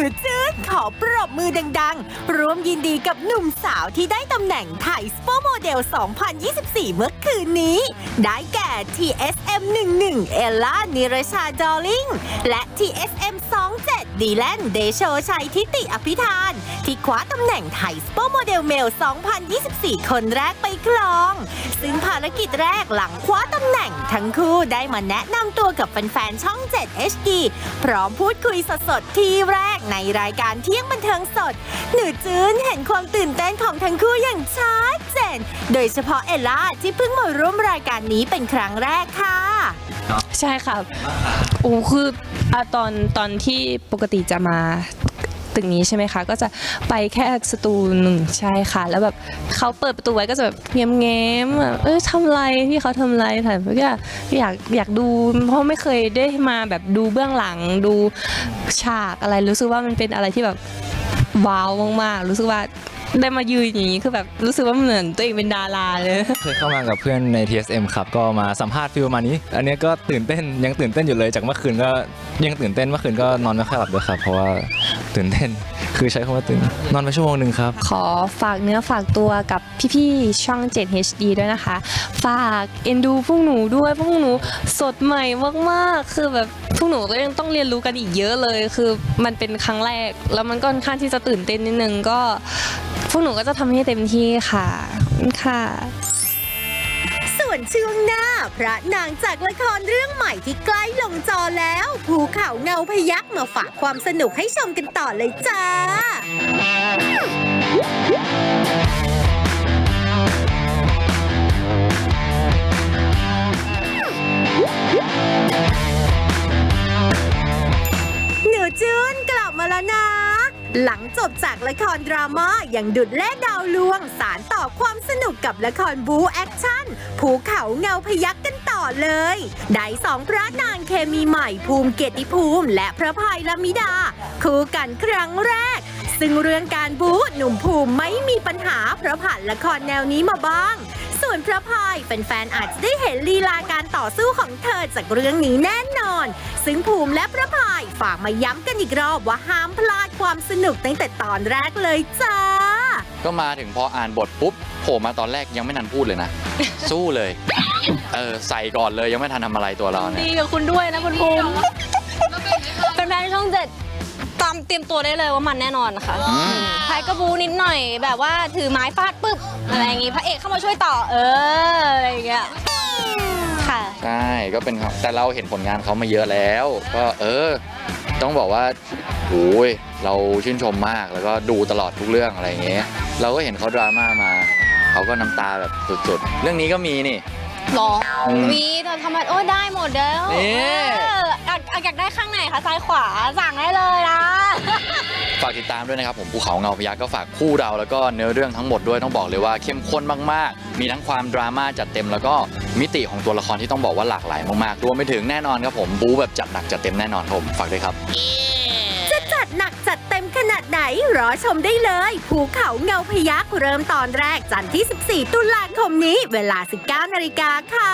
two, two. ขอปรบมือดังๆ ร่วมยินดีกับหนุ่มสาวที่ได้ตำแหน่งไทยสปอร์โมเดล 2024 เมื่อคืนนี้ ได้แก่ TSM 11เอลล่านิรชาดอลลิง และ TSM 27ดีแลนเดโชชัยทิติอภิธาน ที่คว้าตำแหน่งไทยสปอร์โมเดลเมล 2024 คนแรกไปครอง ซึ่งภารกิจแรกหลังคว้าตำแหน่งทั้งคู่ได้มาแนะนำตัวกับแฟนๆช่อง 7 HD พร้อมพูดคุยสดๆที่แรกในรายการเที่ยงบันเทิงสด หนูจื้นเห็นความตื่นเต้นของทั้งคู่อย่างชัดเจน โดยเฉพาะเอลล่าที่เพิ่งมาร่วมรายการนี้เป็นครั้งแรกค่ะ ใช่ค่ะโอ้คืออะตอนตอนที่ปกติจะมา ตึกนี้ใช่ไหมคะ ก็จะไปแค่สตูหนึ่งใช่ค่ะ แล้วแบบเขาเปิดประตูไว้ก็จะแบบเง้มๆแบบเออทำไรพี่เขาทำไรถ่ายก็อยากอยากอยากดู เพราะไม่เคยได้มาแบบดูเบื้องหลังดูฉากอะไรรู้สึกว่ามันเป็นอะไรที่แบบว้าวมากๆ รู้สึกว่าได้มายืนอย่างนี้คือแบบรู้สึกว่าเหมือนตัวเองเป็นดาราเลยเคยเข้ามากับเพื่อนใน TSM ครับก็มาสัมภาษณ์ฟิลมานี้ อันนี้ก็ตื่นเต้นยังตื่นเต้นอยู่เลยจากเมื่อคืนก็ยังตื่นเต้นเมื่อคืนก็นอนไม่ค่อยหลับด้วยครับเพราะว่า ตื่นเต้น คือใช้คำว่าตื่น นอนไปชั่วโมงหนึ่งครับ ขอฝากเนื้อฝากตัวกับพี่ๆ ช่อง 7 HD ด้วยนะคะ ฝากเอ็นดูพวกหนูด้วยพวกหนูสดใหม่มากๆ คือแบบพวกหนูก็ยังต้องเรียนรู้กันอีกเยอะเลย คือมันเป็นครั้งแรก แล้วมันก็ค่อนข้างที่จะตื่นเต้นนิดนึงก็ พวกหนูก็จะทำให้เต็มที่ค่ะขอบคุณค่ะ ส่วนช่วงหน้า พระนางจากละครเรื่องใหม่ที่ใกล้ลงจอแล้วภูเขาเงาพยักมาฝากความสนุกให้ชมกันต่อเลยจ้า หนูจูนกลับมาแล้วนะ หลังจบจากละครดราม่าอย่างดุดเล่ดาวลวงสารต่อความ กับละครบูแอคชั่น ภูเขาเงาพยักกันต่อเลยได้สองพระนางเคมีใหม่ภูมิเกียรติภูมิ และพระพายลมิดา คู่กันครั้งแรก ซึ่งเรื่องการบูหนุ่มภูมิไม่มีปัญหาเพราะผ่านละครแนวนี้มาบ้าง ส่วนพระพายแฟนๆอาจจะได้เห็นลีลาการต่อสู้ของเธอจากเรื่องนี้แน่นอน ซึ่งภูมิและพระพายฝากมาย้ำกันอีกรอบว่าห้ามพลาดความสนุกตั้งแต่ตอนแรกเลยจ้า ก็มาถึงพออ่านบทปุ๊บโผล่มาตอนแรกยังไม่ทันพูดเลยนะ สู้เลย เออใส่ก่อนเลยยังไม่ทันทำอะไรตัวเราเนี่ยดีกับคุณด้วยนะคุณภูมิเป็นแฟนช่องเจ็ดตามเตรียมตัวได้เลยว่ามันแน่นอนค่ะอืมพายกระบูนิดหน่อย แบบว่าถือไม้ฟาดปึ๊บอะไรอย่างงี้พระเอกเข้ามาช่วยต่อ เอออะไรอย่างเงี้ย ค่ะ ใช่ก็เป็นครับแต่เราเห็นผลงานเขามาเยอะแล้ว ก็เออ ต้องบอกว่าโอ้ยเราชื่นชมมากแล้วก็ดูตลอดทุกเรื่องอะไรอย่างเงี้ย เราก็เห็นเขาดราม่ามาเขาก็น้ำตาแบบสุดๆ เรื่องนี้ก็มีนี่ หรออืมมีแต่ทำไมโอ้ได้หมดแล้วนี่ เอออยากอยากได้ข้างไหนคะซ้ายขวาสั่งได้เลยนะ ฝากติดตามด้วยนะครับผมภูเขาเงาพยักก็ฝากคู่เราแล้วก็เนื้อเรื่องทั้งหมดด้วยต้องบอกเลยว่าเข้มข้นมากๆ มีทั้งความดราม่าจัดเต็มแล้วก็มิติของตัวละครที่ต้องบอกว่าหลากหลายมากๆรวมไปถึงแน่นอนครับผมบู๊แบบจัดหนักจัดเต็มแน่นอนครับผมฝากด้วยครับจะจัดหนักจัดเต็มขนาดไหนรอชมได้เลยภูเขาเงาพยักเริ่มตอนแรกจันทร์ที่ 14 ตุลาคมนี้ เวลา 19นาฬิกาค่ะ